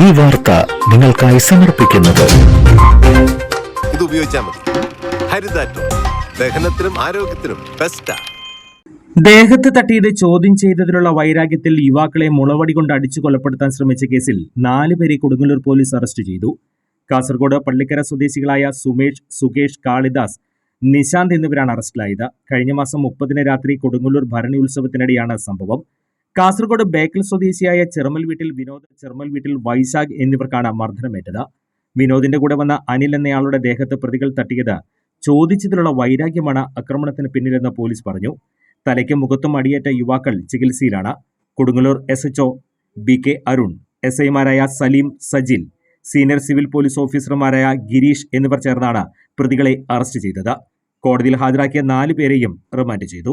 ഈ വാർത്ത നിങ്ങൾക്കായി സമർപ്പിക്കുന്നത്. ഇത് ഉപയോഗിച്ചാൽ മതി. ഹരിതാറ്റോ. ദഹനത്തിനും ആരോഗ്യത്തിനും ബെസ്റ്റാ ദേഹത്ത് തട്ടിയത് ചോദ്യം ചെയ്തതിലുള്ള വൈരാഗ്യത്തിൽ യുവാക്കളെ മുളവടി കൊണ്ട് അടിച്ചു കൊലപ്പെടുത്താൻ ശ്രമിച്ച കേസിൽ നാല് പേരെ കൊടുങ്ങല്ലൂർ പോലീസ് അറസ്റ്റ് ചെയ്തു. കാസർഗോഡ് പള്ളിക്കര സ്വദേശികളായ സുമേഷ് സുകേഷ് കാളിദാസ് നിശാന്ത് എന്നിവരാണ് അറസ്റ്റിലായത്. കഴിഞ്ഞ മാസം മുപ്പതിന് രാത്രി കൊടുങ്ങല്ലൂർ ഭരണി ഉത്സവത്തിനിടെയാണ് സംഭവം. കാസർഗോഡ് ബേക്കൽ സ്വദേശിയായ ചെറുമൽ വീട്ടിൽ വിനോദ് ചെറുമൽ വീട്ടിൽ വൈശാഖ് എന്നിവർക്കാണ് മർദ്ദനമേറ്റത്. വിനോദിന്റെ കൂടെ വന്ന അനിൽ എന്നയാളുടെ ദേഹത്ത് പ്രതികൾ തട്ടിയത് ചോദിച്ചതിലുള്ള വൈരാഗ്യമാണ് ആക്രമണത്തിന് പിന്നിലെന്ന് പോലീസ് പറഞ്ഞു. തലയ്ക്കും മുഖത്തും അടിയേറ്റ യുവാക്കൾ ചികിത്സയിലാണ്. Kodungallur S HO B K Arun S ഐമാരായ Saleem Sajil senior civil police ഓഫീസർമാരായ ഗിരീഷ് എന്നിവർ ചേർന്നാണ് പ്രതികളെ അറസ്റ്റ് ചെയ്തത്. കോടതിയിൽ ഹാജരാക്കിയ നാല് പേരെയും റിമാൻഡ് ചെയ്തു.